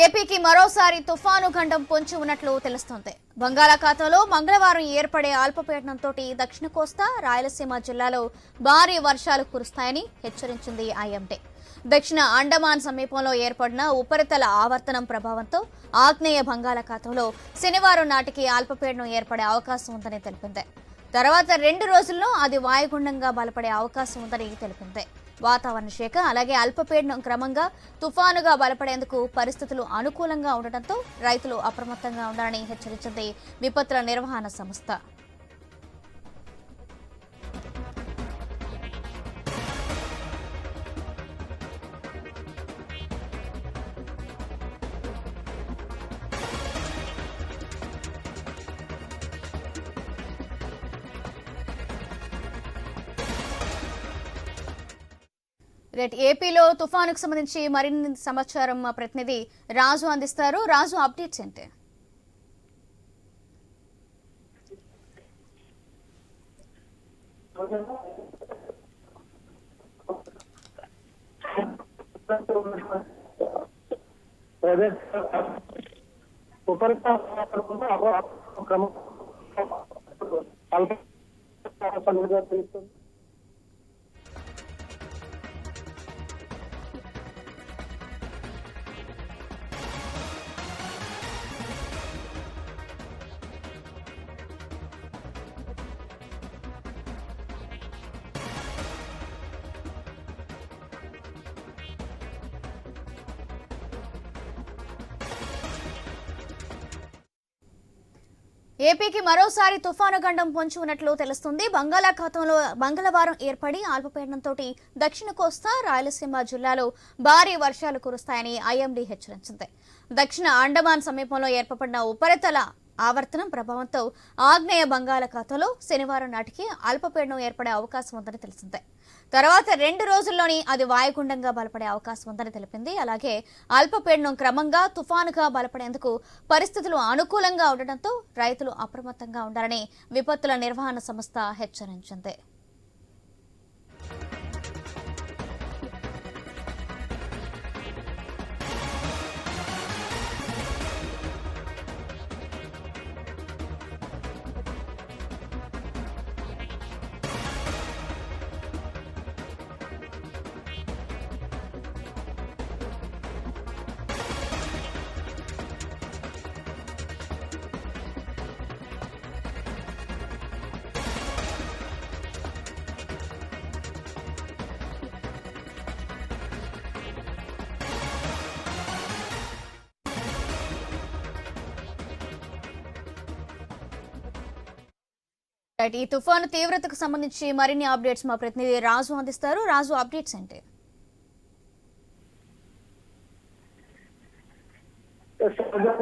ఏపీకి మరోసారి తుఫాను ఖండం పొంచి ఉన్నట్లు తెలుస్తోంది. బంగాళాఖాతంలో మంగళవారం ఏర్పడే అల్పపీడనంతో దక్షిణ కోస్తా రాయలసీమ జిల్లాలో భారీ వర్షాలు కురుస్తాయని హెచ్చరించింది ఐఎండీ దక్షిణ అండమాన్ సమీపంలో ఏర్పడిన ఉపరితల ఆవర్తనం ప్రభావంతో ఆగ్నేయ బంగాళాఖాతంలో శనివారం నాటికి అల్పపీడనం ఏర్పడే అవకాశం ఉందని తెలిపింది. తర్వాత రెండు రోజుల్లో అది వాయుగుండంగా బలపడే అవకాశం ఉందని తెలిపింది. వాతావరణ శాఖ అలాగే అల్పపీడనం క్రమంగా తుఫానుగా బలపడేందుకు పరిస్థితులు అనుకూలంగా ఉండటంతో రైతులు అప్రమత్తంగా ఉండాలని హెచ్చరించింది విపత్తుల నిర్వహణ సంస్థ. రైట్ ఏపీలో తుఫానుకు సంబంధించి మరిన్ని సమాచారం మా ప్రతినిధి రాజు అందిస్తారు. రాజు అప్డేట్స్ ఏంటి? ఉపరితల ఏపీకి మరోసారి తుఫాను గండం పొంచి ఉన్నట్లు తెలుస్తుంది. బంగాళాఖాతంలో మంగళవారం ఏర్పడి అల్పపీడనంతో దక్షిణ కోస్తా రాయలసీమ జిల్లాలో భారీ వర్షాలు కురుస్తాయని ఐఎండీ హెచ్చరించింది దక్షిణ అండమాన్ సమీపంలో ఏర్పడిన ఉపరితల ఆవర్తనం ప్రభావంతో ఆగ్నేయ బంగాళాఖాతంలో శనివారం నాటికి అల్పపీడనం ఏర్పడే అవకాశం ఉందని తెలిసిందే. తర్వాత రెండు రోజుల్లోని అది వాయుగుండంగా బలపడే అవకాశం ఉందని తెలిపింది. అలాగే అల్పపీడనం క్రమంగా తుఫానుగా బలపడేందుకు పరిస్థితులు అనుకూలంగా ఉండటంతో రైతులు అప్రమత్తంగా ఉండాలని విపత్తుల నిర్వహణ సంస్థ హెచ్చరించింది. రైట్, ఈ తుఫాను తీవ్రతకు సంబంధించి మరిన్ని అప్డేట్స్ మా ప్రతినిధి రాజు అందిస్తారు. రాజు అప్డేట్స్ ఏంటి? సహజంగా